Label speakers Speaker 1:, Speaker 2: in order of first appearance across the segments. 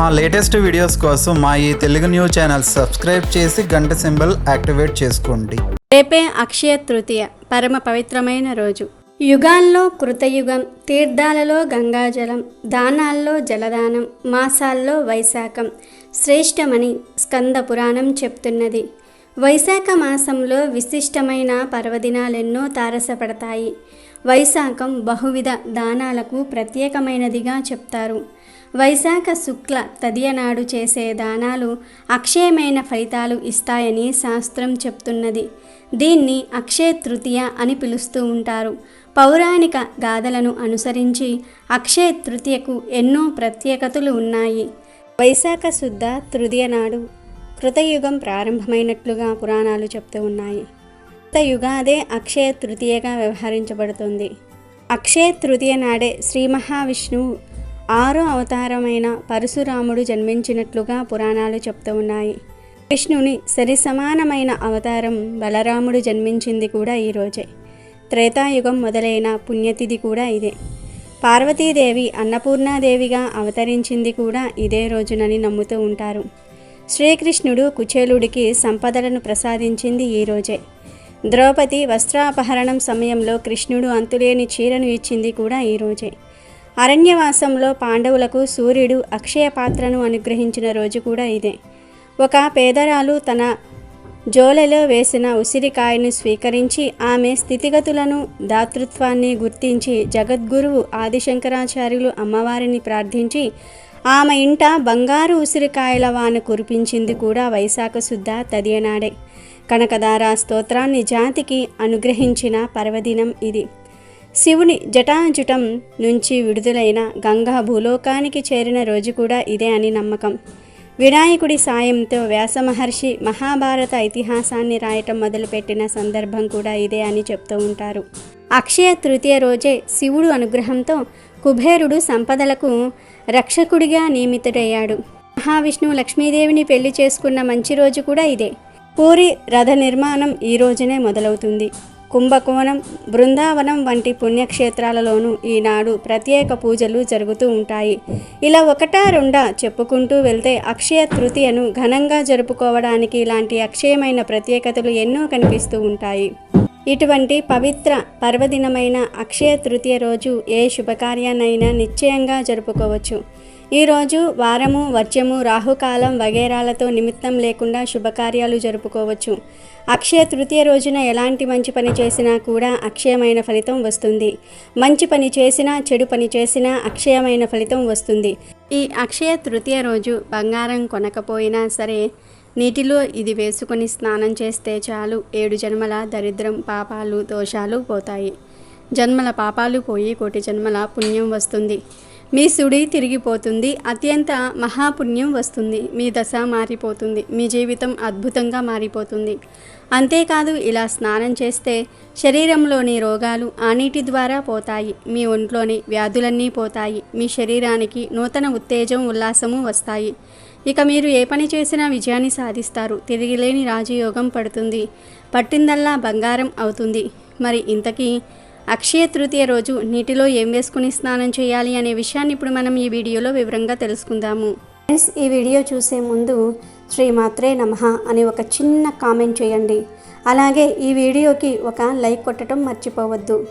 Speaker 1: మా latest videos కోసం మా ఈ తెలుగు న్యూస్ ఛానల్ సబ్స్క్రైబ్ చేసి గంట సింబల్ యాక్టివేట్ చేసుకోండి.
Speaker 2: రేపే అక్షయ తృతీయ పరమ పవిత్రమైన రోజు. యుగాల్లో కృతయుగం తీర్థాలలో గంగాజలం దానాల్లో జలదానం మాసాల్లో వైశాఖం శ్రేష్టమని స్కంద పురాణం చెప్తున్నది. వైశాఖ మాసంలో విశిష్టమైన పర్వదినాలెన్నో తారసపడతాయి. వైశాఖం బహువిధ దానాలకు ప్రత్యేకమైనదిగా చెప్తారు. వైశాఖ శుక్ల తదియనాడు చేసే దానాలు అక్షయమైన ఫలితాలు ఇస్తాయని శాస్త్రం చెప్తున్నది. దీన్ని అక్షయ తృతీయ అని పిలుస్తూ ఉంటారు. పౌరాణిక గాథలను అనుసరించి అక్షయ తృతీయకు ఎన్నో ప్రత్యేకతలు ఉన్నాయి. వైశాఖ శుద్ధ తృతీయ నాడు కృతయుగం ప్రారంభమైనట్లుగా పురాణాలు చెప్తూ ఉన్నాయి. కృతయుగాదే యుగాదే అక్షయ తృతీయగా వ్యవహరించబడుతుంది. అక్షయ తృతీయ నాడే శ్రీ మహావిష్ణువు ఆరో అవతారమైన పరశురాముడు జన్మించినట్లుగా పురాణాలు చెప్తూ ఉన్నాయి. విష్ణుని సరి సమానమైన అవతారం బలరాముడు జన్మించింది కూడా ఈరోజే త్రేతాయుగం మొదలైన పుణ్యతిథి కూడా ఇదే. పార్వతీదేవి అన్నపూర్ణాదేవిగా అవతరించింది కూడా ఇదే రోజునని నమ్ముతూ ఉంటారు. శ్రీకృష్ణుడు కుచేలుడికి సంపదలను ప్రసాదించింది ఈ రోజే. ద్రౌపది వస్త్రాపహరణం సమయంలో కృష్ణుడు అంతులేని చీరను ఇచ్చింది కూడా ఈ రోజే. అరణ్యవాసంలో పాండవులకు సూర్యుడు అక్షయ పాత్రను అనుగ్రహించిన రోజు కూడా ఇదే. ఒక పేదరాలు తన జోలెలో వేసిన ఉసిరికాయను స్వీకరించి ఆమె స్థితిగతులను దాతృత్వాన్ని గుర్తించి జగద్గురువు ఆదిశంకరాచార్యులు అమ్మవారిని ప్రార్థించి ఆమె ఇంట బంగారు ఉసిరికాయల వాన కురిపించింది కూడా వైశాఖ శుద్ధ తదియనాడే. కనకదార స్తోత్రాన్ని జాతికి అనుగ్రహించిన పర్వదినం ఇది. శివుని జటాజుటం నుంచి విడుదలైన గంగా భూలోకానికి చేరిన రోజు కూడా ఇదే అని నమ్మకం. వినాయకుడి సాయంతో వ్యాసమహర్షి మహాభారత ఇతిహాసాన్ని రాయటం మొదలుపెట్టిన సందర్భం కూడా ఇదే అని చెప్తూ ఉంటారు. అక్షయ తృతీయ రోజే శివుడు అనుగ్రహంతో కుబేరుడు సంపదలకు రక్షకుడిగా నియమితుడయ్యాడు. మహావిష్ణువు లక్ష్మీదేవిని పెళ్ళి చేసుకున్న మంచి రోజు కూడా ఇదే. పూరి రథ నిర్మాణం ఈ రోజునే మొదలవుతుంది. కుంభకోణం బృందావనం వంటి పుణ్యక్షేత్రాలలోనూ ఈనాడు ప్రత్యేక పూజలు జరుగుతూ ఉంటాయి. ఇలా ఒకటా రెండా చెప్పుకుంటూ వెళ్తే అక్షయ తృతీయను ఘనంగా జరుపుకోవడానికి ఇలాంటి అక్షయమైన ప్రత్యేకతలు ఎన్నో కనిపిస్తూ ఉంటాయి. ఇటువంటి పవిత్ర పర్వదినమైన అక్షయ తృతీయ రోజు ఏ శుభకార్యాన్నైనా నిశ్చయంగా జరుపుకోవచ్చు. ఈరోజు వారము వర్జము రాహుకాలం వగేరాలతో నిమిత్తం లేకుండా శుభకార్యాలు జరుపుకోవచ్చు. అక్షయ తృతీయ రోజున ఎలాంటి మంచి పని చేసినా కూడా అక్షయమైన ఫలితం వస్తుంది. మంచి పని చేసినా చెడు పని చేసినా అక్షయమైన ఫలితం వస్తుంది. ఈ అక్షయ తృతీయ రోజు బంగారం కొనకపోయినా సరే నీటిలో ఇది వేసుకొని స్నానం చేస్తే చాలు. ఏడు జన్మల దరిద్రం పాపాలు దోషాలు పోతాయి. జన్మల పాపాలు పోయి కోటి జన్మల పుణ్యం వస్తుంది. మీ సుడి తిరిగిపోతుంది అత్యంత మహాపుణ్యం వస్తుంది మీ దశ మారిపోతుంది మీ జీవితం అద్భుతంగా మారిపోతుంది. అంతేకాదు ఇలా స్నానం చేస్తే శరీరంలోని రోగాలు ఆ నీటి ద్వారా పోతాయి మీ ఒంట్లోని వ్యాధులన్నీ పోతాయి మీ శరీరానికి నూతన ఉత్తేజం ఉల్లాసము వస్తాయి. ఇక మీరు ఏ పని చేసినా విజయాన్ని సాధిస్తారు తిరిగిలేని రాజయోగం పడుతుంది పట్టిందల్లా బంగారం అవుతుంది. మరి ఇంతకీ అక్షయ తృతీయ రోజు నీటిలో ఏం వేసుకుని స్నానం చేయాలి అనే విషయాన్ని ఇప్పుడు మనం ఈ వీడియోలో వివరంగా తెలుసుకుందాము. ఫ్రెండ్స్ ఈ వీడియో చూసే ముందు శ్రీ మాత్రే నమః అని ఒక చిన్న కామెంట్ చేయండి. అలాగే ఈ వీడియోకి ఒక లైక్ కొట్టడం మర్చిపోవద్దు.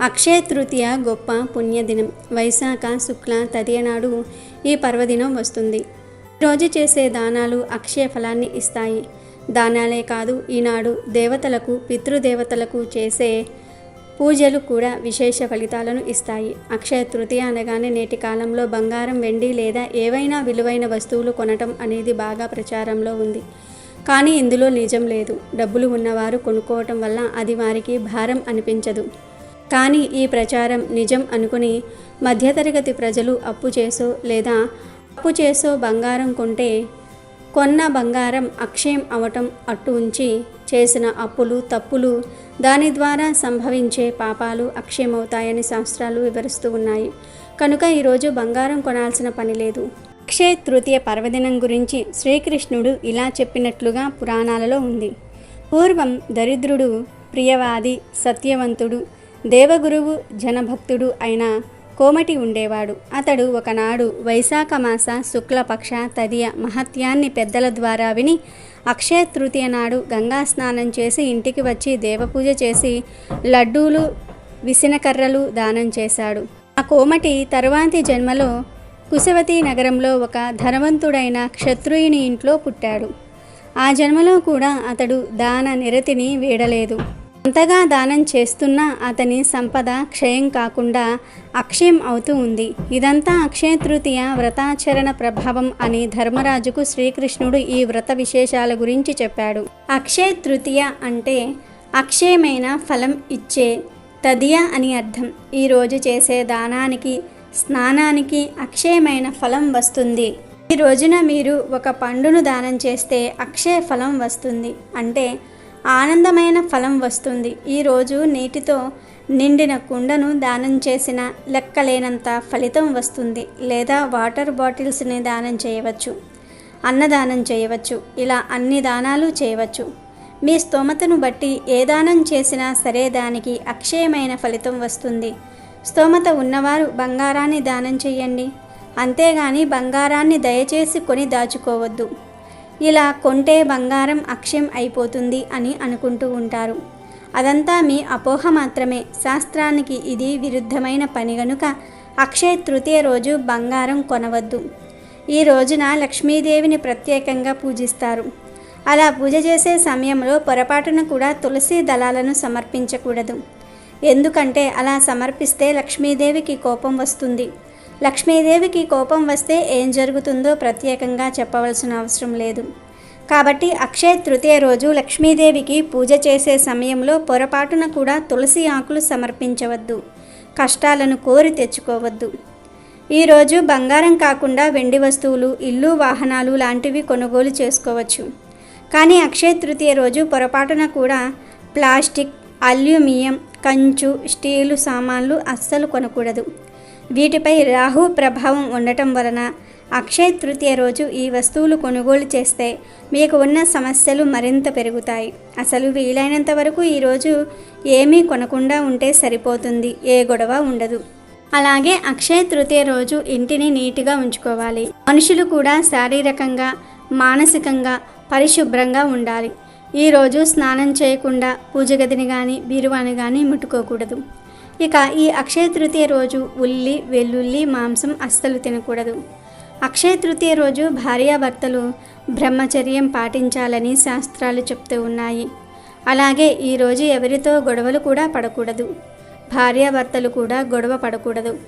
Speaker 2: అక్షయ తృతీయ గొప్ప పుణ్యదినం. వైశాఖ శుక్ల తదియ నాడు ఈ పర్వదినం వస్తుంది. రోజు చేసే దానాలు అక్షయ ఫలాన్ని ఇస్తాయి. దానాలే కాదు ఈనాడు దేవతలకు పితృదేవతలకు చేసే పూజలు కూడా విశేష ఫలితాలను ఇస్తాయి. అక్షయ తృతీయ అనగానే నేటి కాలంలో బంగారం వెండి లేదా ఏవైనా విలువైన వస్తువులు కొనటం అనేది బాగా ప్రచారంలో ఉంది. కానీ ఇందులో నిజం లేదు. డబ్బులు ఉన్నవారు కొనుక్కోవటం వల్ల అది వారికి భారం అనిపించదు. కానీ ఈ ప్రచారం నిజం అనుకుని మధ్యతరగతి ప్రజలు అప్పు చేసో లేదా అప్పు చేసో బంగారం కొంటే కొన్న బంగారం అక్షయం అవటం అట్టు ఉంచి చేసిన అప్పులు తప్పులు దాని ద్వారా సంభవించే పాపాలు అక్షయమవుతాయని శాస్త్రాలు వివరిస్తూ ఉన్నాయి. కనుక ఈరోజు బంగారం కొనాల్సిన పని లేదు. అక్షయ తృతీయ పర్వదినం గురించి శ్రీకృష్ణుడు ఇలా చెప్పినట్లుగా పురాణాలలో ఉంది. పూర్వం దరిద్రుడు ప్రియవాది సత్యవంతుడు దేవగురువు జనభక్తుడు అయిన కోమటి ఉండేవాడు. అతడు ఒకనాడు వైశాఖ మాస శుక్లపక్ష తదియ మహత్యాన్ని పెద్దల ద్వారా విని అక్షయ తృతీయ నాడు గంగా స్నానం చేసి ఇంటికి వచ్చి దేవపూజ చేసి లడ్డూలు విసినకర్రలు దానం చేశాడు. ఆ కోమటి తరువాతి జన్మలో కుశవతి నగరంలో ఒక ధనవంతుడైన క్షత్రుయుని ఇంట్లో పుట్టాడు. ఆ జన్మలో కూడా అతడు దాన నిరతిని వీడలేదు. అంతగా దానం చేస్తున్నా అతని సంపద క్షయం కాకుండా అక్షయం అవుతూ ఉంది. ఇదంతా అక్షయ తృతీయ వ్రతాచరణ ప్రభావం అని ధర్మరాజుకు శ్రీకృష్ణుడు ఈ వ్రత విశేషాల గురించి చెప్పాడు. అక్షయ తృతీయ అంటే అక్షయమైన ఫలం ఇచ్చే తదియ అని అర్థం. ఈరోజు చేసే దానానికి స్నానానికి అక్షయమైన ఫలం వస్తుంది. ఈ రోజున మీరు ఒక పండును దానం చేస్తే అక్షయ ఫలం వస్తుంది. అంటే ఆనందమైన ఫలం వస్తుంది. ఈరోజు నీటితో నిండిన కుండను దానం చేసిన లెక్కలేనంత ఫలితం వస్తుంది. లేదా వాటర్ బాటిల్స్ని దానం చేయవచ్చు. అన్నదానం చేయవచ్చు. ఇలా అన్ని దానాలు చేయవచ్చు. మీ స్తోమతను బట్టి ఏ దానం చేసినా సరే దానికి అక్షయమైన ఫలితం వస్తుంది. స్తోమత ఉన్నవారు బంగారాన్ని దానం చేయండి. అంతేగాని బంగారాన్ని దయచేసి కొని దాచుకోవద్దు. ఇలా కొంటే బంగారం అక్షయం అయిపోతుంది అని అనుకుంటూ ఉంటారు. అదంతా మీ అపోహ మాత్రమే. శాస్త్రానికి ఇది విరుద్ధమైన పని గనుక అక్షయ తృతీయ రోజు బంగారం కొనవద్దు. ఈ రోజున లక్ష్మీదేవిని ప్రత్యేకంగా పూజిస్తారు. అలా పూజ చేసే సమయంలో పొరపాటున కూడా తులసి దళాలను సమర్పించకూడదు. ఎందుకంటే అలా సమర్పిస్తే లక్ష్మీదేవికి కోపం వస్తుంది. లక్ష్మీదేవికి కోపం వస్తే ఏం జరుగుతుందో ప్రత్యేకంగా చెప్పవలసిన అవసరం లేదు. కాబట్టి అక్షయ తృతీయ రోజు లక్ష్మీదేవికి పూజ చేసే సమయంలో పొరపాటున కూడా తులసి ఆకులు సమర్పించవద్దు. కష్టాలను కోరి తెచ్చుకోవద్దు. ఈరోజు బంగారం కాకుండా వెండి వస్తువులు ఇల్లు వాహనాలు లాంటివి కొనుగోలు చేసుకోవచ్చు. కానీ అక్షయ తృతీయ రోజు పొరపాటున కూడా ప్లాస్టిక్ అల్యూమినియం కంచు స్టీలు సామాన్లు అస్సలు కొనకూడదు. వీటిపై రాహు ప్రభావం ఉండటం వలన అక్షయ తృతీయ రోజు ఈ వస్తువులు కొనుగోలు చేస్తే మీకు ఉన్న సమస్యలు మరింత పెరుగుతాయి. అసలు వీలైనంత వరకు ఈరోజు ఏమీ కొనకుండా ఉంటే సరిపోతుంది ఏ గొడవ ఉండదు. అలాగే అక్షయ తృతీయ రోజు ఇంటిని నీట్గా ఉంచుకోవాలి. మనుషులు కూడా శారీరకంగా మానసికంగా పరిశుభ్రంగా ఉండాలి. ఈరోజు స్నానం చేయకుండా పూజ గదిని కానీ బీరువాని కానీ ముట్టుకోకూడదు. ఇక ఈ అక్షయ తృతీయ రోజు ఉల్లి వెల్లుల్లి మాంసం అస్సలు తినకూడదు. అక్షయ తృతీయ రోజు భార్యాభర్తలు బ్రహ్మచర్యం పాటించాలని శాస్త్రాలు చెప్తూ ఉన్నాయి. అలాగే ఈరోజు ఎవరితో గొడవలు కూడా పడకూడదు. భార్యాభర్తలు కూడా గొడవ పడకూడదు.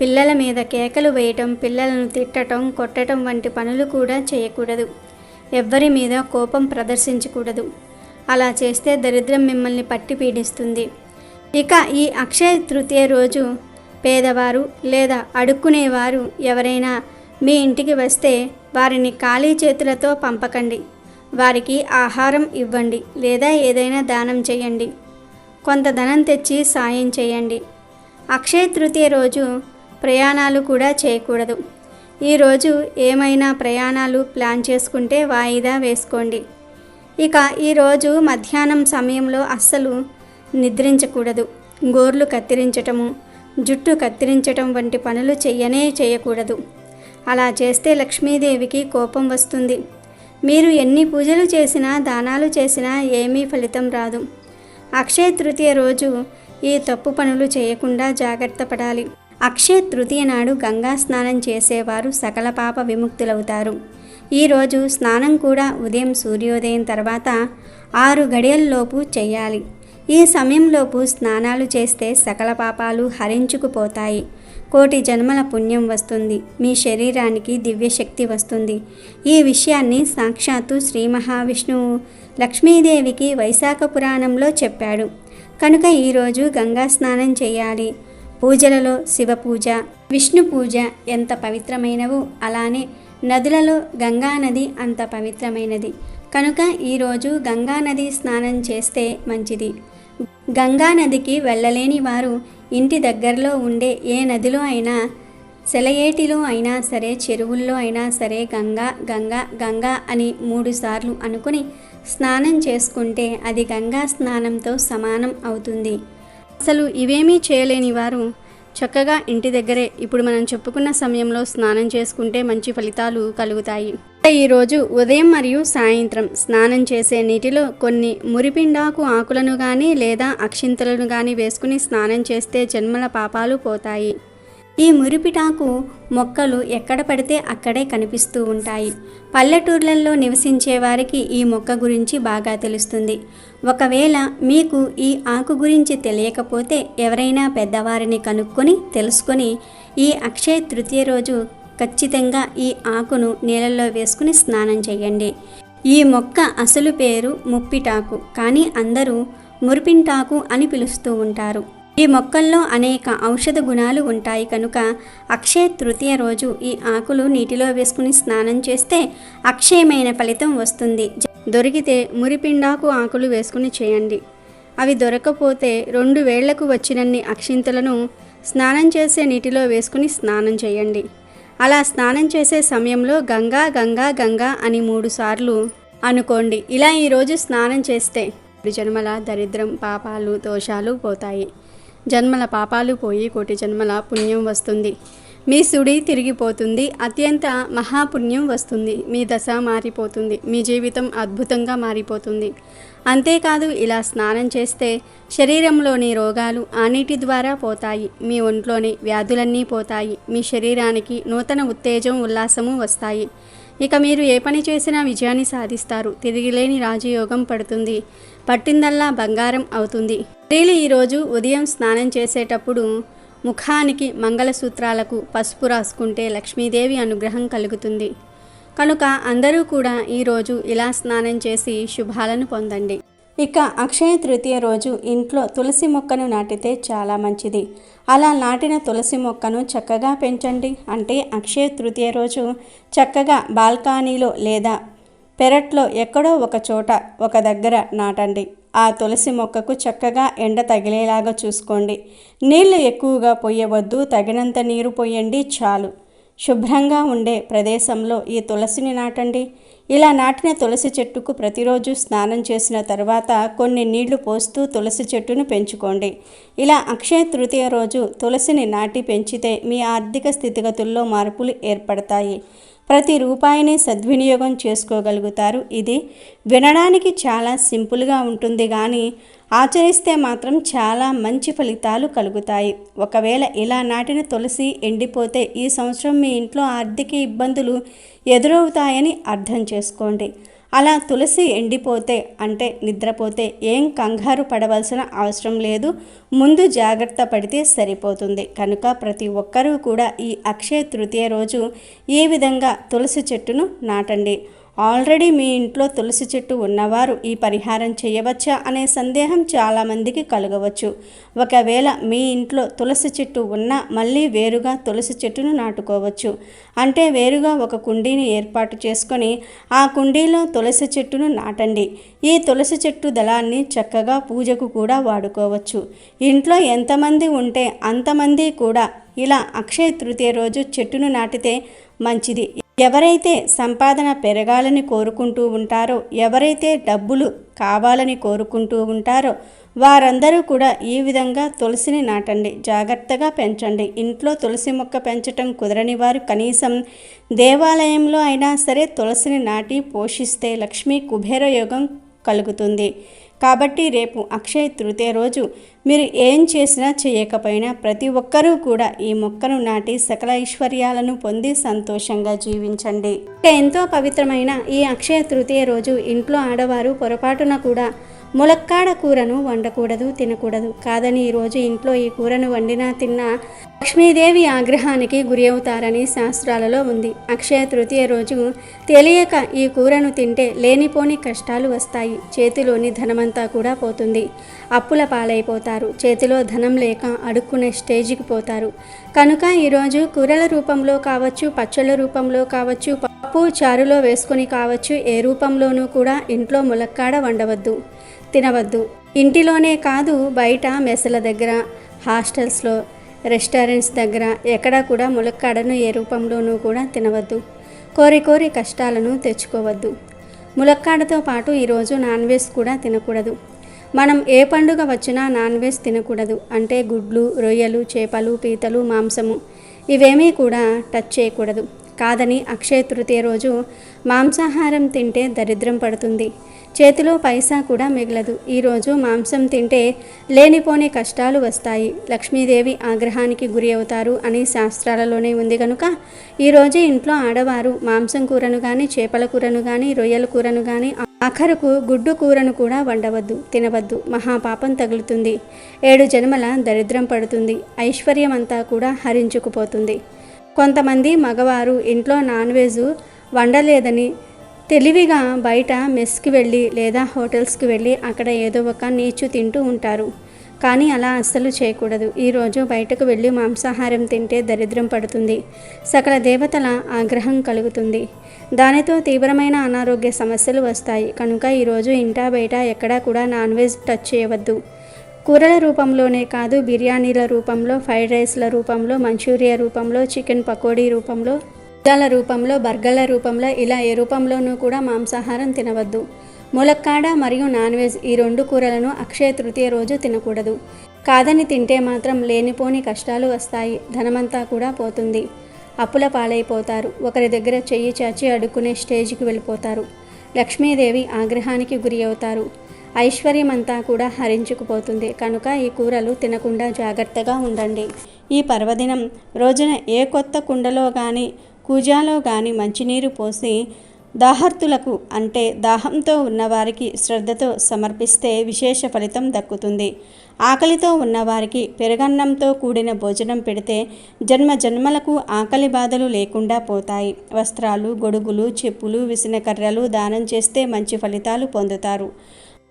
Speaker 2: పిల్లల మీద కేకలు వేయటం పిల్లలను తిట్టటం కొట్టటం వంటి పనులు కూడా చేయకూడదు. ఎవ్వరి మీద కోపం ప్రదర్శించకూడదు. అలా చేస్తే దరిద్రం మిమ్మల్ని పట్టి పీడిస్తుంది. ఇక ఈ అక్షయ తృతీయ రోజు పేదవారు లేదా అడుక్కునేవారు ఎవరైనా మీ ఇంటికి వస్తే వారిని ఖాళీ చేతులతో పంపకండి. వారికి ఆహారం ఇవ్వండి లేదా ఏదైనా దానం చేయండి. కొంత ధనం తెచ్చి సాయం చేయండి. అక్షయ తృతీయ రోజు ప్రయాణాలు కూడా చేయకూడదు. ఈరోజు ఏమైనా ప్రయాణాలు ప్లాన్ చేసుకుంటే వాయిదా వేసుకోండి. ఇక ఈరోజు మధ్యాహ్నం సమయంలో అస్సలు నిద్రించకూడదు. గోర్లు కత్తిరించటము జుట్టు కత్తిరించటం వంటి పనులు చెయ్యనే చేయకూడదు అలా చేస్తే లక్ష్మీదేవికి కోపం వస్తుంది. మీరు ఎన్ని పూజలు చేసినా దానాలు చేసినా ఏమీ ఫలితం రాదు. అక్షయ తృతీయ రోజు ఈ తప్పు పనులు చేయకుండా జాగ్రత్త పడాలి. అక్షయ తృతీయ నాడు గంగా స్నానం చేసేవారు సకల పాప విముక్తులవుతారు. ఈరోజు స్నానం కూడా ఉదయం సూర్యోదయం తర్వాత ఆరు గడియల్లోపు చేయాలి ఈ సమయంలోపు స్నానాలు చేస్తే సకల పాపాలు హరించుకుపోతాయి. కోటి జన్మల పుణ్యం వస్తుంది. మీ శరీరానికి దివ్యశక్తి వస్తుంది. ఈ విషయాన్ని సాక్షాత్తు శ్రీ మహావిష్ణువు లక్ష్మీదేవికి వైశాఖ పురాణంలో చెప్పాడు. కనుక ఈరోజు గంగా స్నానం చేయాలి. పూజలలో శివ పూజ విష్ణు పూజ ఎంత పవిత్రమైనవో అలానే నదులలో గంగా నది అంత పవిత్రమైనది. కనుక ఈరోజు గంగా నది స్నానం చేస్తే మంచిది. గంగా నదికి వెళ్ళలేని వారు ఇంటి దగ్గరలో ఉండే ఏ నదిలో అయినా సెలయేటిలో అయినా సరే చెరువుల్లో అయినా సరే గంగా గంగా గంగా అని మూడుసార్లు అనుకుని స్నానం చేసుకుంటే అది గంగా స్నానంతో సమానం అవుతుంది. అసలు ఇవేమీ చేయలేని వారు చక్కగా ఇంటి దగ్గరే ఇప్పుడు మనం చెప్పుకున్న సమయంలో స్నానం చేసుకుంటే మంచి ఫలితాలు కలుగుతాయి. ఈరోజు ఉదయం మరియు సాయంత్రం స్నానం చేసే నీటిలో కొన్ని మురిపిండాకు ఆకులను కానీ లేదా అక్షింతలను కానీ వేసుకుని స్నానం చేస్తే జన్మల పాపాలు పోతాయి. ఈ మురిపిటాకు మొక్కలు ఎక్కడ పడితే అక్కడే కనిపిస్తూ ఉంటాయి. పల్లెటూర్లలో నివసించే వారికి ఈ మొక్క గురించి బాగా తెలుస్తుంది. ఒకవేళ మీకు ఈ ఆకు గురించి తెలియకపోతే ఎవరైనా పెద్దవారిని కనుక్కొని తెలుసుకొని ఈ అక్షయ తృతీయ రోజు ఖచ్చితంగా ఈ ఆకును నీళ్ళల్లో వేసుకుని స్నానం చేయండి. ఈ మొక్క అసలు పేరు ముప్పిటాకు కానీ అందరూ మురిపింటాకు అని పిలుస్తూ ఉంటారు. ఈ మొక్కల్లో అనేక ఔషధ గుణాలు ఉంటాయి కనుక అక్షయ తృతీయ రోజు ఈ ఆకులు నీటిలో వేసుకుని స్నానం చేస్తే అక్షయమైన ఫలితం వస్తుంది. దొరికితే మురిపిండాకు ఆకులు వేసుకుని చేయండి. అవి దొరకపోతే రెండు వేళ్ళకు వచ్చినన్ని అక్షింతలను స్నానం చేసే నీటిలో వేసుకుని స్నానం చేయండి. అలా స్నానం చేసే సమయంలో గంగా గంగా గంగా అని మూడు సార్లు అనుకోండి. ఇలా ఈరోజు స్నానం చేస్తే జన్మల దరిద్రం పాపాలు దోషాలు పోతాయి. జన్మల పాపాలు పోయి కోటి జన్మల పుణ్యం వస్తుంది. మీ సుడి తిరిగిపోతుంది అత్యంత మహాపుణ్యం వస్తుంది. మీ దశ మారిపోతుంది మీ జీవితం అద్భుతంగా మారిపోతుంది. అంతేకాదు ఇలా స్నానం చేస్తే శరీరంలోని రోగాలు ఆ నీటి ద్వారా పోతాయి. మీ ఒంట్లోని వ్యాధులన్నీ పోతాయి. మీ శరీరానికి నూతన ఉత్తేజం ఉల్లాసము వస్తాయి. ఇక మీరు ఏ పని చేసినా విజయాన్ని సాధిస్తారు. తిరిగిలేని రాజయోగం పడుతుంది. పట్టిందల్లా బంగారం అవుతుంది. స్త్రీలు ఈరోజు ఉదయం స్నానం చేసేటప్పుడు ముఖానికి మంగళసూత్రాలకు పసుపు రాసుకుంటే లక్ష్మీదేవి అనుగ్రహం కలుగుతుంది. కనుక అందరూ కూడా ఈరోజు ఇలా స్నానం చేసి శుభాలను పొందండి. ఇక అక్షయ తృతీయ రోజు ఇంట్లో తులసి మొక్కను నాటితే చాలా మంచిది. అలా నాటిన తులసి మొక్కను చక్కగా పెంచండి అంటే అక్షయ తృతీయ రోజు చక్కగా బాల్కానీలో లేదా పెరట్లో ఎక్కడో ఒక చోట ఒక దగ్గర నాటండి. ఆ తులసి మొక్కకు చక్కగా ఎండ తగిలేలాగా చూసుకోండి. నీళ్ళు ఎక్కువగా పోయవద్దు తగినంత నీరు పోయండి చాలు. శుభ్రంగా ఉండే ప్రదేశంలో ఈ తులసిని నాటండి. ఇలా నాటిన తులసి చెట్టుకు ప్రతిరోజు స్నానం చేసిన తర్వాత కొన్ని నీళ్ళు పోస్తూ తులసి చెట్టును పెంచుకోండి. ఇలా అక్షయ తృతీయ రోజు తులసిని నాటి పెంచితే మీ ఆర్థిక స్థితిగతుల్లో మార్పులు ఏర్పడతాయి. ప్రతి రూపాయిని సద్వినియోగం చేసుకోగలుగుతారు. ఇది వినడానికి చాలా సింపుల్గా ఉంటుంది కానీ ఆచరిస్తే మాత్రం చాలా మంచి ఫలితాలు కలుగుతాయి. ఒకవేళ ఇలా నాటిన తులసి ఎండిపోతే ఈ సంవత్సరం మీ ఇంట్లో ఆర్థిక ఇబ్బందులు ఎదురవుతాయని అర్థం చేసుకోండి. అలా తులసి ఎండిపోతే అంటే నిద్రపోతే ఏం కంగారు పడవలసిన అవసరం లేదు. ముందు జాగ్రత్త పడితే సరిపోతుంది. కనుక ప్రతి ఒక్కరూ కూడా ఈ అక్షయ తృతీయ రోజు ఈ విధంగా తులసి చెట్టును నాటండి. ఆల్రెడీ మీ ఇంట్లో తులసి చెట్టు ఉన్నవారు ఈ పరిహారం చేయవచ్చా అనే సందేహం చాలామందికి కలగవచ్చు. ఒకవేళ మీ ఇంట్లో తులసి చెట్టు ఉన్నా మళ్ళీ వేరుగా తులసి చెట్టును నాటుకోవచ్చు. అంటే వేరుగా ఒక కుండీని ఏర్పాటు చేసుకొని ఆ కుండీలో తులసి చెట్టును నాటండి. ఈ తులసి చెట్టు దళాన్ని చక్కగా పూజకు కూడా వాడుకోవచ్చు. ఇంట్లో ఎంతమంది ఉంటే అంతమంది కూడా ఇలా అక్షయ తృతీయ రోజు చెట్టును నాటితే మంచిది. ఎవరైతే సంపాదన పెరగాలని కోరుకుంటూ ఉంటారో ఎవరైతే డబ్బులు కావాలని కోరుకుంటూ ఉంటారో వారందరూ కూడా ఈ విధంగా తులసిని నాటండి. జాగ్రత్తగా పెంచండి. ఇంట్లో తులసి మొక్క పెంచటం కుదరని వారు కనీసం దేవాలయంలో అయినా సరే తులసిని నాటి పోషిస్తే లక్ష్మీ కుబేర యోగం కలుగుతుంది. కాబట్టి రేపు అక్షయ తృతీయ రోజు మీరు ఏం చేసినా చేయకపోయినా ప్రతి ఒక్కరూ కూడా ఈ మొక్కను నాటి సకల ఐశ్వర్యాలను పొంది సంతోషంగా జీవించండి. ఇక ఎంతో పవిత్రమైన ఈ అక్షయ తృతీయ రోజు ఇంట్లో ఆడవారు పొరపాటున కూడా ములక్కాడ కూరను వండకూడదు తినకూడదు. కాదని ఈరోజు ఇంట్లో ఈ కూరను వండినా తిన్నా లక్ష్మీదేవి ఆగ్రహానికి గురి అవుతారని శాస్త్రాలలో ఉంది. అక్షయ తృతీయ రోజు తెలియక ఈ కూరను తింటే లేనిపోని కష్టాలు వస్తాయి. చేతిలోని ధనమంతా కూడా పోతుంది. అప్పుల పాలైపోతారు. చేతిలో ధనం లేక అడుక్కునే స్టేజికి పోతారు. కనుక ఈరోజు కూరల రూపంలో కావచ్చు పచ్చళ్ళ రూపంలో కావచ్చు పప్పు చారులో వేసుకొని కావచ్చు ఏ రూపంలోనూ కూడా ఇంట్లో ములక్కాడ వండవద్దు తినవద్దు. ఇంటిలోనే కాదు బయట మెసల దగ్గర హాస్టల్స్లో రెస్టారెంట్స్ దగ్గర ఎక్కడా కూడా ములక్కాడను ఏ రూపంలోనూ కూడా తినవద్దు. కోరి కోరి కష్టాలను తెచ్చుకోవద్దు. ములక్కాడతో పాటు ఈరోజు నాన్ వెజ్ కూడా తినకూడదు. మనం ఏ పండుగ వచ్చినా నాన్ వెజ్ తినకూడదు. అంటే గుడ్లు రొయ్యలు చేపలు పీతలు మాంసము. ఇవేమీ కూడా టచ్ చేయకూడదు. కాదని అక్షయ తృతీయ రోజు మాంసాహారం తింటే దరిద్రం పడుతుంది. చేతిలో పైసా కూడా మిగలదు. ఈరోజు మాంసం తింటే లేనిపోని కష్టాలు వస్తాయి. లక్ష్మీదేవి ఆగ్రహానికి గురి అవుతారు అని శాస్త్రాలలోనే ఉంది కనుక ఈరోజు ఇంట్లో ఆడవారు మాంసం కూరను కానీ చేపల కూరను కానీ రొయ్యల కూరను కానీ అఖరుకు గుడ్డు కూరను కూడా వండవద్దు తినవద్దు. మహాపాపం తగులుతుంది. ఏడు జన్మల దరిద్రం పడుతుంది. ఐశ్వర్యం అంతా కూడా హరించుకుపోతుంది. కొంతమంది మగవారు ఇంట్లో నాన్ వెజ్ వండలేదని తెలివిగా బయట మెస్కి వెళ్ళి లేదా హోటల్స్కి వెళ్ళి అక్కడ ఏదో ఒక నీచు తింటూ ఉంటారు. కానీ అలా అస్సలు చేయకూడదు. ఈరోజు బయటకు వెళ్ళి మాంసాహారం తింటే దరిద్రం పడుతుంది. సకల దేవతల ఆగ్రహం కలుగుతుంది. దానితో తీవ్రమైన అనారోగ్య సమస్యలు వస్తాయి. కనుక ఈరోజు ఇంటా బయట ఎక్కడా కూడా నాన్ వెజ్ టచ్ చేయవద్దు. కూరల రూపంలోనే కాదు బిర్యానీల రూపంలో ఫ్రైడ్ రైస్ల రూపంలో మంచూరియా రూపంలో చికెన్ పకోడీ రూపంలో పిజ్జాల రూపంలో బర్గర్ల రూపంలో ఇలా ఏ రూపంలోనూ కూడా మాంసాహారం తినవద్దు. ములక్కాడ మరియు నాన్ వెజ్ ఈ రెండు కూరలను అక్షయ తృతీయ రోజు తినకూడదు. కాదని తింటే మాత్రం లేనిపోని కష్టాలు వస్తాయి. ధనమంతా కూడా పోతుంది. అప్పుల పాలైపోతారు. ఒకరి దగ్గర చెయ్యి చాచి అడుక్కునే స్టేజ్కి వెళ్ళిపోతారు. లక్ష్మీదేవి ఆగ్రహానికి గురి అవుతారు. ఐశ్వర్యమంతా కూడా హరించుకుపోతుంది. కనుక ఈ కూరలు తినకుండా జాగ్రత్తగా ఉండండి. ఈ పర్వదినం రోజున ఏ కొత్త కుండలో కానీ కూజాలో కానీ మంచినీరు పోసి దాహర్తులకు అంటే దాహంతో ఉన్నవారికి శ్రద్ధతో సమర్పిస్తే విశేష ఫలితం దక్కుతుంది. ఆకలితో ఉన్నవారికి పెరగన్నంతో కూడిన భోజనం పెడితే జన్మ జన్మలకు ఆకలి బాధలు లేకుండా పోతాయి. వస్త్రాలు గొడుగులు చెప్పులు విసనకర్రలు దానం చేస్తే మంచి ఫలితాలు పొందుతారు.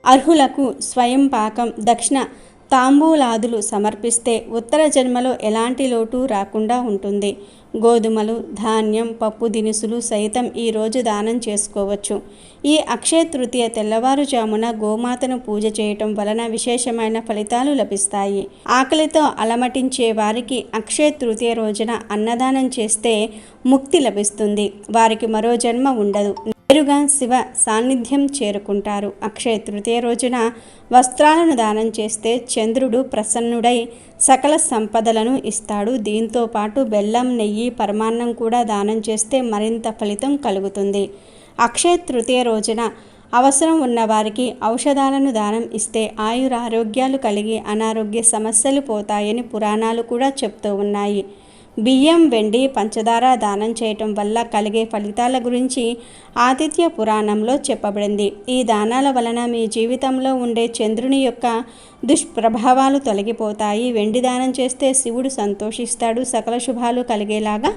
Speaker 2: అర్హులకు స్వయం పాకం దక్షిణ తాంబూలాదులు సమర్పిస్తే ఉత్తర జన్మలో ఎలాంటి లోటు రాకుండా ఉంటుంది. గోధుమలు ధాన్యం పప్పు దినుసులు సైతం ఈరోజు దానం చేసుకోవచ్చు. ఈ అక్షయ తృతీయ తెల్లవారుజామున గోమాతను పూజ చేయటం వలన విశేషమైన ఫలితాలు లభిస్తాయి. ఆకలితో అలమటించే వారికి అక్షయ తృతీయ రోజున అన్నదానం చేస్తే ముక్తి లభిస్తుంది. వారికి మరో జన్మ ఉండదు. నేరుగా శివ సాన్నిధ్యం చేరుకుంటారు. అక్షయ తృతీయ రోజున వస్త్రాలను దానం చేస్తే చంద్రుడు ప్రసన్నుడై సకల సంపదలను ఇస్తాడు. దీంతో పాటు బెల్లం నెయ్యి పరమాన్నం కూడా దానం చేస్తే మరింత ఫలితం కలుగుతుంది. అక్షయ తృతీయ రోజున అవసరం ఉన్నవారికి ఔషధాలను దానం ఇస్తే ఆయురారోగ్యాలు కలిగి అనారోగ్య సమస్యలు పోతాయని పురాణాలు కూడా చెప్తూ ఉన్నాయి. బియ్యం వెండి పంచదార దానం చేయటం వల్ల కలిగే ఫలితాల గురించి ఆదిత్య పురాణంలో చెప్పబడింది. ఈ దానాల వలన మీ జీవితంలో ఉండే చంద్రుని యొక్క దుష్ప్రభావాలు తొలగిపోతాయి. వెండి దానం చేస్తే శివుడు సంతోషిస్తాడు సకల శుభాలు కలిగేలాగా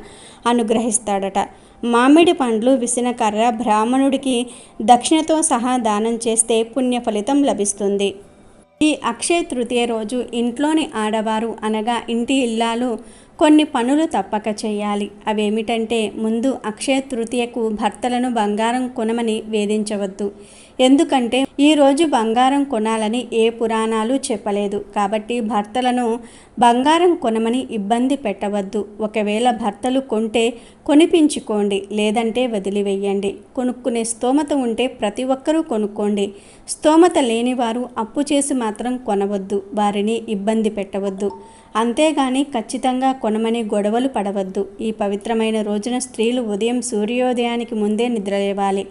Speaker 2: అనుగ్రహిస్తాడట. మామిడి పండ్లు విసినకర్ర బ్రాహ్మణుడికి దక్షిణతో సహా దానం చేస్తే పుణ్య ఫలితం లభిస్తుంది. ఈ అక్షయ తృతీయ రోజు ఇంట్లోని ఆడవారు అనగా ఇంటి ఇల్లాలు కొన్ని పనులు తప్పక చేయాలి. అవేమిటంటే ముందు అక్షయ తృతీయకు భర్తలను బంగారం కొనమని వేధించవద్దు. ఎందుకంటే ఈరోజు బంగారం కొనాలని ఏ పురాణాలు చెప్పలేదు. కాబట్టి భర్తలను బంగారం కొనమని ఇబ్బంది పెట్టవద్దు. ఒకవేళ భర్తలు కొంటే కొనిపించుకోండి లేదంటే వదిలివేయండి. కొనుక్కునే స్తోమత ఉంటే ప్రతి ఒక్కరూ కొనుక్కోండి. స్తోమత లేనివారు అప్పు చేసి మాత్రం కొనవద్దు. వారిని ఇబ్బంది పెట్టవద్దు. అంతేగాని ఖచ్చితంగా కొనమని గొడవలు పడవద్దు. ఈ పవిత్రమైన రోజున స్త్రీలు ఉదయం సూర్యోదయానికి ముందే నిద్రలేవాలి.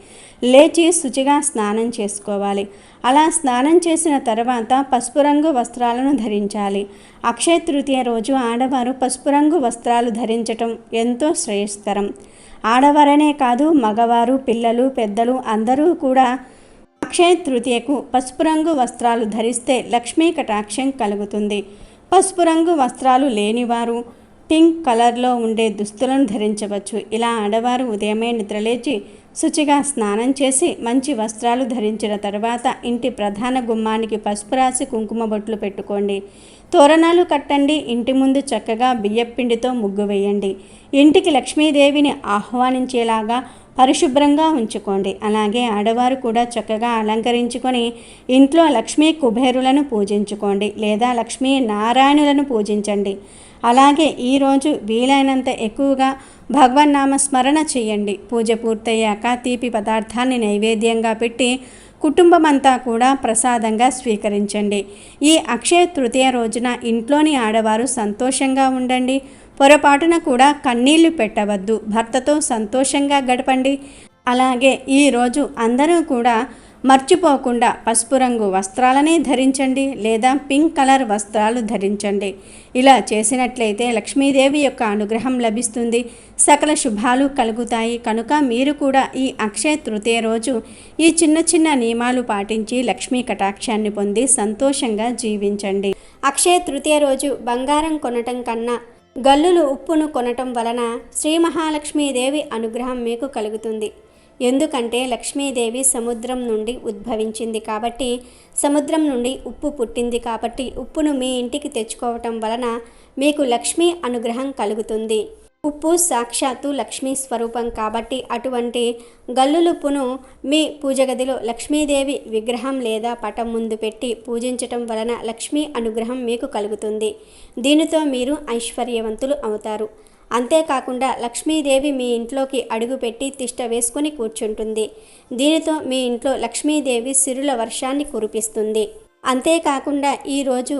Speaker 2: లేచి శుచిగా స్నానం చేసుకోవాలి. అలా స్నానం చేసిన తర్వాత పసుపు రంగు వస్త్రాలను ధరించాలి. అక్షయ తృతీయ రోజు ఆడవారు పసుపు రంగు వస్త్రాలు ధరించటం ఎంతో శ్రేయస్కరం. ఆడవారనే కాదు మగవారు పిల్లలు పెద్దలు అందరూ కూడా అక్షయ తృతీయకు పసుపు రంగు వస్త్రాలు ధరిస్తే లక్ష్మీ కటాక్షం కలుగుతుంది. పసుపు రంగు వస్త్రాలు లేనివారు పింక్ కలర్లో ఉండే దుస్తులను ధరించవచ్చు. ఇలా ఆడవారు ఉదయమే నిద్రలేచి శుచిగా స్నానం చేసి మంచి వస్త్రాలు ధరించిన తర్వాత ఇంటి ప్రధాన గుమ్మానికి పసుపు రాసి కుంకుమ బొట్లు పెట్టుకోండి. తోరణాలు కట్టండి. ఇంటి ముందు చక్కగా బియ్యపిండితో ముగ్గు వేయండి. ఇంటికి లక్ష్మీదేవిని ఆహ్వానించేలాగా పరిశుభ్రంగా ఉంచుకోండి. అలాగే ఆడవారు కూడా చక్కగా అలంకరించుకొని ఇంట్లో లక్ష్మీ కుబేరులను పూజించుకోండి లేదా లక్ష్మీ నారాయణులను పూజించండి. అలాగే ఈరోజు వీలైనంత ఎక్కువగా భగవన్నామ స్మరణ చేయండి. పూజ పూర్తయ్యాక తీపి పదార్థాన్ని నైవేద్యంగా పెట్టి కుటుంబమంతా కూడా ప్రసాదంగా స్వీకరించండి. ఈ అక్షయ తృతీయ రోజున ఇంట్లోని ఆడవారు సంతోషంగా ఉండండి. పొరపాటున కూడా కన్నీళ్ళు పెట్టవద్దు. భర్తతో సంతోషంగా గడపండి. అలాగే ఈరోజు అందరూ కూడా మర్చిపోకుండా పసుపు రంగు వస్త్రాలనే ధరించండి లేదా పింక్ కలర్ వస్త్రాలు ధరించండి. ఇలా చేసినట్లయితే లక్ష్మీదేవి యొక్క అనుగ్రహం లభిస్తుంది. సకల శుభాలు కలుగుతాయి. కనుక మీరు కూడా ఈ అక్షయ తృతీయ రోజు ఈ చిన్న చిన్న నియమాలు పాటించి లక్ష్మీ కటాక్షాన్ని పొంది సంతోషంగా జీవించండి. అక్షయ తృతీయ రోజు బంగారం కొనటం కన్నా గల్లులు ఉప్పును కొనటం వలన శ్రీ మహాలక్ష్మీదేవి అనుగ్రహం మీకు కలుగుతుంది. ఎందుకంటే లక్ష్మీదేవి సముద్రం నుండి ఉద్భవించింది కాబట్టి సముద్రం నుండి ఉప్పు పుట్టింది కాబట్టి ఉప్పును మీ ఇంటికి తెచ్చుకోవటం వలన మీకు లక్ష్మీ అనుగ్రహం కలుగుతుంది. ఉప్పు సాక్షాత్తు లక్ష్మీ స్వరూపం కాబట్టి అటువంటి గల్లులుప్పును మీ పూజ గదిలో లక్ష్మీదేవి విగ్రహం లేదా పటం ముందు పెట్టి పూజించటం వలన లక్ష్మీ అనుగ్రహం మీకు కలుగుతుంది. దీనితో మీరు ఐశ్వర్యవంతులు అవుతారు. అంతేకాకుండా లక్ష్మీదేవి మీ ఇంట్లోకి అడుగుపెట్టి తిష్ట వేసుకుని కూర్చుంటుంది. దీనితో మీ ఇంట్లో లక్ష్మీదేవి సిరుల వర్షాన్ని కురిపిస్తుంది. అంతేకాకుండా ఈరోజు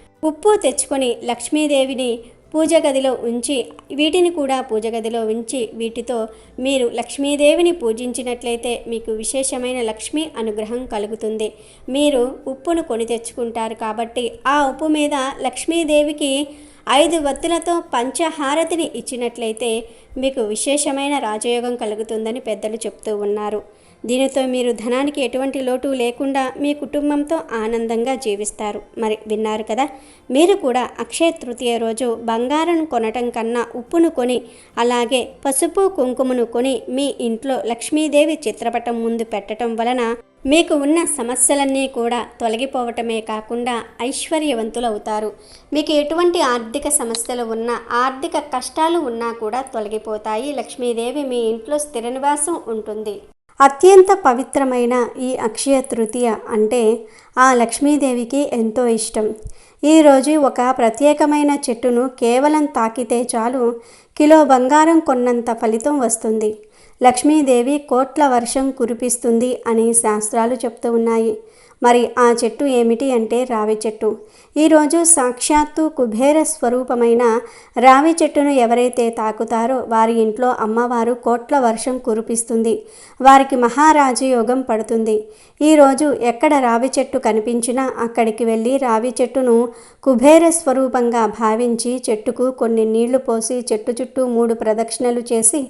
Speaker 2: ఉప్పు తెచ్చుకొని లక్ష్మీదేవిని పూజ గదిలో ఉంచి వీటిని కూడా పూజ గదిలో ఉంచి వీటితో మీరు లక్ష్మీదేవిని పూజించినట్లయితే మీకు విశేషమైన లక్ష్మీ అనుగ్రహం కలుగుతుంది. మీరు ఉప్పును కొని తెచ్చుకుంటారు కాబట్టి ఆ ఉప్పు మీద లక్ష్మీదేవికి ఐదు వత్తులతో పంచహారతిని ఇచ్చినట్లయితే మీకు విశేషమైన రాజయోగం కలుగుతుందని పెద్దలు చెప్తూ ఉన్నారు. దీనితో మీరు ధనానికి ఎటువంటి లోటు లేకుండా మీ కుటుంబంతో ఆనందంగా జీవిస్తారు. మరి విన్నారు కదా? మీరు కూడా అక్షయ తృతీయ రోజు బంగారం కొనటం కన్నా ఉప్పును కొని అలాగే పసుపు కుంకుమను కొని మీ ఇంట్లో లక్ష్మీదేవి చిత్రపటం ముందు పెట్టడం వలన మీకు ఉన్న సమస్యలన్నీ కూడా తొలగిపోవటమే కాకుండా ఐశ్వర్యవంతులు అవుతారు మీకు ఎటువంటి ఆర్థిక సమస్యలు ఉన్నా ఆర్థిక కష్టాలు ఉన్నా కూడా తొలగిపోతాయి. లక్ష్మీదేవి మీ ఇంట్లో స్థిర నివాసం ఉంటుంది. అత్యంత పవిత్రమైన ఈ అక్షయ తృతీయ అంటే ఆ లక్ష్మీదేవికి ఎంతో ఇష్టం. ఈరోజు ఒక ప్రత్యేకమైన చెట్టును కేవలం తాకితే చాలు కిలో బంగారం కొన్నంత ఫలితం వస్తుంది. లక్ష్మీదేవి కోట్ల వర్షం కురిపిస్తుంది అని శాస్త్రాలు చెప్తూ ఉన్నాయి. మరి ఆ చెట్టు ఏమిటి అంటే రావి చెట్టు. ఈరోజు సాక్షాత్తు కుబేర స్వరూపమైన రావి చెట్టును ఎవరైతే తాకుతారో వారి ఇంట్లో అమ్మవారు కోట్ల వర్షం కురిపిస్తుంది. వారికి మహారాజయోగం పడుతుంది. ఈరోజు ఎక్కడ రావి చెట్టు కనిపించినా అక్కడికి వెళ్ళి రావి చెట్టును కుబేర స్వరూపంగా భావించి చెట్టుకు కొన్ని నీళ్ళు పోసి చెట్టు చుట్టూ మూడు ప్రదక్షిణలు చేసి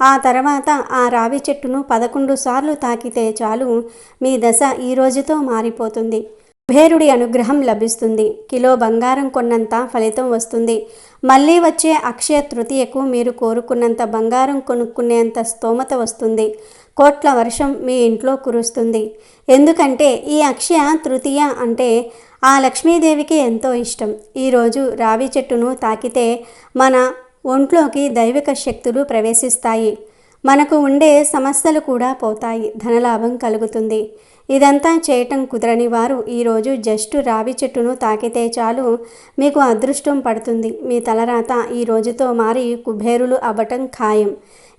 Speaker 2: ఆ తర్వాత ఆ రావి చెట్టును పదకొండు సార్లు తాకితే చాలు. మీ దశ ఈ రోజుతో మారిపోతుంది. కుబేరుడి అనుగ్రహం లభిస్తుంది. కిలో బంగారం కొన్నంత ఫలితం వస్తుంది. మళ్ళీ వచ్చే అక్షయ తృతీయకు మీరు కోరుకున్నంత బంగారం కొనుక్కునేంత స్తోమత వస్తుంది. కోట్ల వర్షం మీ ఇంట్లో కురుస్తుంది. ఎందుకంటే ఈ అక్షయ తృతీయ అంటే ఆ లక్ష్మీదేవికి ఎంతో ఇష్టం. ఈరోజు రావి చెట్టును తాకితే మన ఒంట్లోకి దైవిక శక్తులు ప్రవేశిస్తాయి. మనకు ఉండే సమస్యలు కూడా పోతాయి. ధనలాభం కలుగుతుంది. ఇదంతా చేయటం కుదరని వారు ఈరోజు జస్ట్ రావి చెట్టును తాకితే చాలు మీకు అదృష్టం పడుతుంది. మీ తలరాత ఈ రోజుతో మారి కుబేరులు అవ్వటం ఖాయం.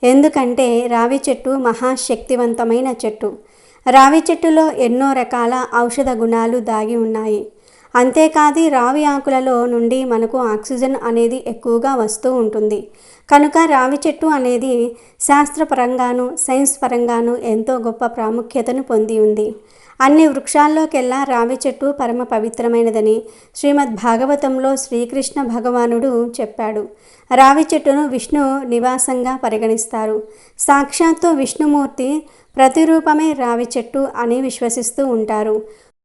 Speaker 2: ఎందుకంటే రావి చెట్టు మహాశక్తివంతమైన చెట్టు. రావి చెట్టులో ఎన్నో రకాల ఔషధ గుణాలు దాగి ఉన్నాయి. అంతేకాదు రావి ఆకులలో నుండి మనకు ఆక్సిజన్ అనేది ఎక్కువగా వస్తూ ఉంటుంది. కనుక రావి చెట్టు అనేది శాస్త్రపరంగాను సైన్స్ పరంగాను ఎంతో గొప్ప ప్రాముఖ్యతను పొంది ఉంది. అన్ని వృక్షాల్లోకెల్లా రావి చెట్టు పరమ పవిత్రమైనదని శ్రీమద్ భాగవతంలో శ్రీకృష్ణ భగవానుడు చెప్పాడు. రావి చెట్టును విష్ణు నివాసంగా పరిగణిస్తారు. సాక్షాత్తు విష్ణుమూర్తి ప్రతిరూపమే రావి చెట్టు అని విశ్వసిస్తూ ఉంటారు.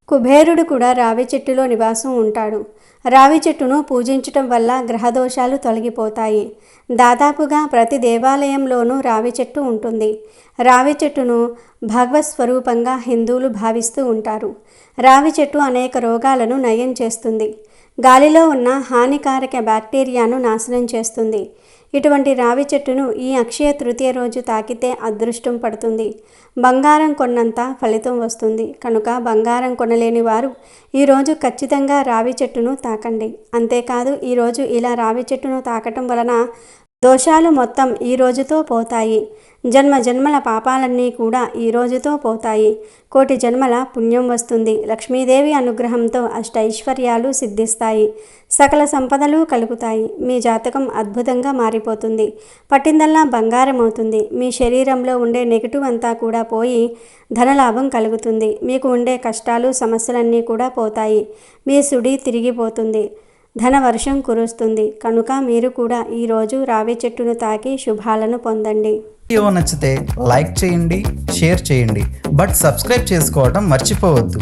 Speaker 2: కుబేరుడు కూడా రావి చెట్టులో నివాసం ఉంటాడు. రావి చెట్టును పూజించటం వల్ల గ్రహదోషాలు తొలగిపోతాయి. దాదాపుగా ప్రతి దేవాలయంలోనూ రావి చెట్టు ఉంటుంది. రావి చెట్టును భగవత్ స్వరూపంగా హిందువులు భావిస్తూ ఉంటారు. రావి చెట్టు అనేక రోగాలను నయం చేస్తుంది. గాలిలో ఉన్న హానికారక బ్యాక్టీరియాను నాశనం చేస్తుంది. ఇటువంటి రావి చెట్టును ఈ అక్షయ తృతీయ రోజు తాకితే అదృష్టం పడుతుంది. బంగారం కొన్నంత ఫలితం వస్తుంది. కనుక బంగారం కొనలేని వారు ఈరోజు ఖచ్చితంగా రావి చెట్టును తాకండి. అంతేకాదు ఈరోజు ఇలా రావి చెట్టును తాకటం వలన దోషాలు మొత్తం ఈ రోజుతో పోతాయి. జన్మ జన్మల పాపాలన్నీ కూడా ఈ రోజుతో పోతాయి. కోటి జన్మల పుణ్యం వస్తుంది. లక్ష్మీదేవి అనుగ్రహంతో అష్టైశ్వర్యాలు సిద్ధిస్తాయి. సకల సంపదలు కలుగుతాయి. మీ జాతకం అద్భుతంగా మారిపోతుంది. పట్టిందల్లా బంగారం అవుతుంది మీ శరీరంలో ఉండే నెగిటివ్ అంతా కూడా పోయి ధనలాభం కలుగుతుంది. మీకు ఉండే కష్టాలు సమస్యలన్నీ కూడా పోతాయి. మీ సుడి తిరిగిపోతుంది. ధన వర్షం కురుస్తుంది. కనుక మీరు కూడా ఈరోజు రావి చెట్టును తాకి శుభాలను పొందండి.
Speaker 1: వీడియో నచ్చితే లైక్ చేయండి షేర్ చేయండి. బట్ సబ్స్క్రైబ్ చేసుకోవడం మర్చిపోవద్దు.